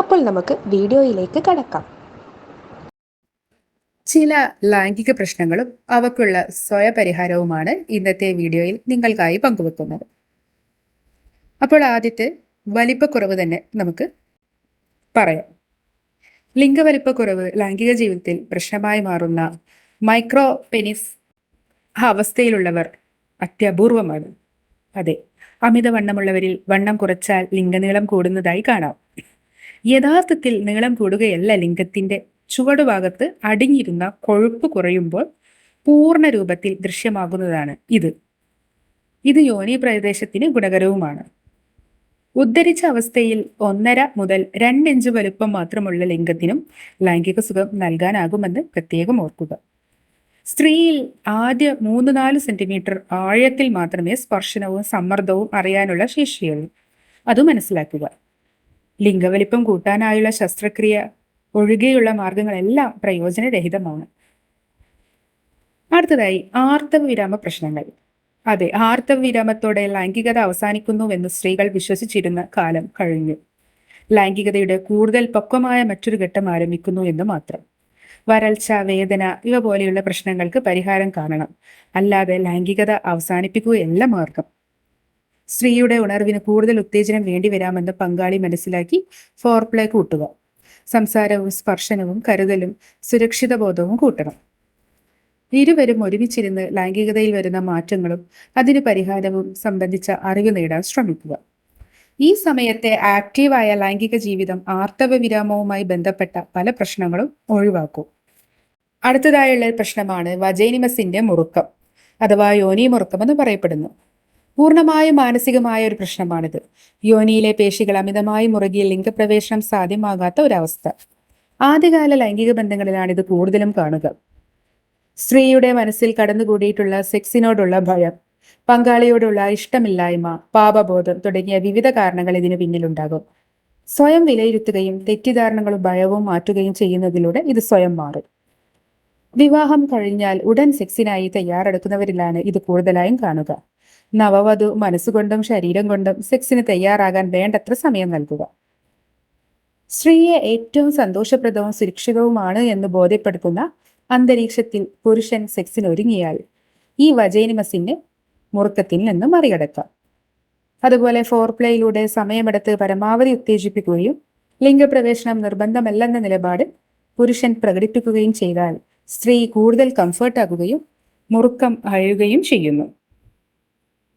അപ്പോൾ നമുക്ക് വീഡിയോയിലേക്ക് കടക്കാം. ചില ലൈംഗിക പ്രശ്നങ്ങളും അവക്കുള്ള സ്വയപരിഹാരവുമാണ് ഇന്നത്തെ വീഡിയോയിൽ നിങ്ങൾക്കായി പങ്കുവെക്കുന്നത്. അപ്പോൾ ആദ്യത്തെ വലിപ്പക്കുറവ് തന്നെ നമുക്ക് പറയാം. ലിംഗവലിപ്പക്കുറവ് ലൈംഗിക ജീവിതത്തിൽ പ്രശ്നമായി മാറുന്ന മൈക്രോ പെനിസ് അവസ്ഥയിലുള്ളവർ അത്യപൂർവമാണ്. അതെ അമിതവണ്ണമുള്ളവരിൽ വണ്ണം കുറച്ചാൽ ലിംഗനീളം കൂടുന്നതായി കാണാം. യഥാർത്ഥത്തിൽ നീളം കൂടുകയല്ല ലിംഗത്തിന്റെ ചുവടുഭാഗത്ത് അടിഞ്ഞിരുന്ന കൊഴുപ്പ് കുറയുമ്പോൾ പൂർണ രൂപത്തിൽ ദൃശ്യമാകുന്നതാണ് ഇത്. ഇത് യോനി പ്രദേശത്തിന് ഗുണകരവുമാണ്. ഉദ്ധരിച്ച അവസ്ഥയിൽ ഒന്നര മുതൽ രണ്ടിഞ്ച് വലുപ്പം മാത്രമുള്ള ലിംഗത്തിനും ലൈംഗിക സുഖം നൽകാനാകുമെന്ന് പ്രത്യേകം ഓർക്കുക. സ്ത്രീയിൽ ആദ്യ മൂന്ന് നാല് സെന്റിമീറ്റർ ആഴത്തിൽ മാത്രമേ സ്പർശനവും സമ്മർദ്ദവും അറിയാനുള്ള ശേഷിയുള്ളൂ. അത് മനസ്സിലാക്കുക. ലിംഗവലിപ്പം കൂട്ടാനായുള്ള ശസ്ത്രക്രിയ ഒഴികെയുള്ള മാർഗങ്ങളെല്ലാം പ്രയോജനരഹിതമാണ്. അടുത്തതായി ആർത്തവ വിരാമ പ്രശ്നങ്ങൾ. അതെ ആർത്തവ വിരാമത്തോടെ ലൈംഗികത അവസാനിക്കുന്നുവെന്ന് സ്ത്രീകൾ വിശ്വസിച്ചിരുന്ന കാലം കഴിഞ്ഞു. ലൈംഗികതയുടെ കൂടുതൽ പക്വമായ മറ്റൊരു ഘട്ടം ആരംഭിക്കുന്നു എന്ന് മാത്രം. വരൾച്ച വേദന ഇവ പോലെയുള്ള പ്രശ്നങ്ങൾക്ക് പരിഹാരം കാണണം. അല്ലാതെ ലൈംഗികത അവസാനിപ്പിക്കുകയല്ല മാർഗം. സ്ത്രീയുടെ ഉണർവിന് കൂടുതൽ ഉത്തേജനം വേണ്ടി വരാമെന്ന് പങ്കാളി മനസ്സിലാക്കി ഫോർപ്ലേ കൂട്ടുക. സംസാരവും സ്പർശനവും കരുതലും സുരക്ഷിത ബോധവും കൂട്ടണം. ഇരുവരും ഒരുമിച്ചിരുന്ന് ലൈംഗികതയിൽ വരുന്ന മാറ്റങ്ങളും അതിന് പരിഹാരവും സംബന്ധിച്ച അറിവ് നേടാൻ ശ്രമിക്കുക. ഈ സമയത്തെ ആക്റ്റീവായ ലൈംഗിക ജീവിതം ആർത്തവ വിരാമവുമായി ബന്ധപ്പെട്ട പല പ്രശ്നങ്ങളും ഒഴിവാക്കും. അടുത്തതായുള്ള പ്രശ്നമാണ് വജൈനിമസിന്റെ മുറുക്കം അഥവാ യോനി മുറുക്കം എന്ന് പറയപ്പെടുന്നു. പൂർണമായും മാനസികമായ ഒരു പ്രശ്നമാണിത്. യോനിയിലെ പേശികൾ അമിതമായി മുറുകിയ ലിംഗപ്രവേശനം സാധ്യമാകാത്ത ഒരവസ്ഥ. ആദ്യകാല ലൈംഗിക ബന്ധങ്ങളിലാണ് ഇത് കൂടുതലും കാണുക. സ്ത്രീയുടെ മനസ്സിൽ കടന്നുകൂടിയിട്ടുള്ള സെക്സിനോടുള്ള ഭയം പങ്കാളിയോടുള്ള ഇഷ്ടമില്ലായ്മ പാപബോധം തുടങ്ങിയ വിവിധ കാരണങ്ങൾ ഇതിന് പിന്നിലുണ്ടാകും. സ്വയം വിലയിരുത്തുകയും തെറ്റിദ്ധാരണകളും ഭയവും മാറ്റുകയും ചെയ്യുന്നതിലൂടെ ഇത് സ്വയം മാറും. വിവാഹം കഴിഞ്ഞാൽ ഉടൻ സെക്സിനായി തയ്യാറെടുക്കുന്നവരിലാണ് ഇത് കൂടുതലായും കാണുക. നവവധു മനസ്സുകൊണ്ടും ശരീരം കൊണ്ടും സെക്സിന് തയ്യാറാകാൻ വേണ്ടത്ര സമയം നൽകുക. സ്ത്രീയെ ഏറ്റവും സന്തോഷപ്രദവും സുരക്ഷിതവുമാണ് എന്ന് ബോധ്യപ്പെടുത്തുന്ന അന്തരീക്ഷത്തിൽ പുരുഷൻ സെക്സിന് ഒരുങ്ങിയാൽ ഈ വജൈനിമസിന് മുറുക്കത്തിൽ നിന്ന് മറികടക്കാം. അതുപോലെ ഫോർപ്ലേയിലൂടെ സമയമെടുത്ത് പരമാവധി ഉത്തേജിപ്പിക്കുകയും ലിംഗപ്രവേശനം നിർബന്ധമല്ലെന്ന നിലപാട് പുരുഷൻ പ്രകടിപ്പിക്കുകയും ചെയ്താൽ സ്ത്രീ കൂടുതൽ കംഫർട്ടാകുകയും മുറുക്കം അഴുകയും ചെയ്യുന്നു.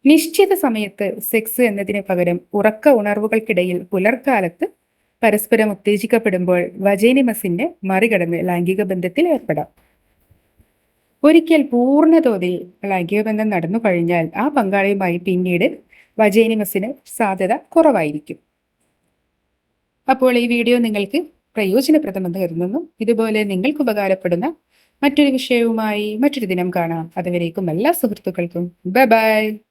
നിശ്ചിത സമയത്ത് സെക്സ് എന്നതിന് പകരം ഉറക്ക ഉണർവുകൾക്കിടയിൽ പുലർക്കാലത്ത് പരസ്പരം ഉത്തേജിക്കപ്പെടുമ്പോൾ വജേനിമസിന്റെ മറികടന്ന് ലൈംഗിക ബന്ധത്തിൽ ഏർപ്പെടാം. ഒരിക്കൽ പൂർണതോതിൽ ലൈംഗിക ബന്ധം നടന്നു കഴിഞ്ഞാൽ ആ പങ്കാളിയുമായി പിന്നീട് വജേനിമസിന് സാധ്യത കുറവായിരിക്കും. അപ്പോൾ ഈ വീഡിയോ നിങ്ങൾക്ക് പ്രയോജനപ്രദമെന്ന് കരുതുന്നു. ഇതുപോലെ നിങ്ങൾക്ക് ഉപകാരപ്പെടുന്ന മറ്റൊരു വിഷയവുമായി മറ്റൊരു ദിനം കാണാം. അതുവരേക്കും എല്ലാ സുഹൃത്തുക്കൾക്കും. Bye bye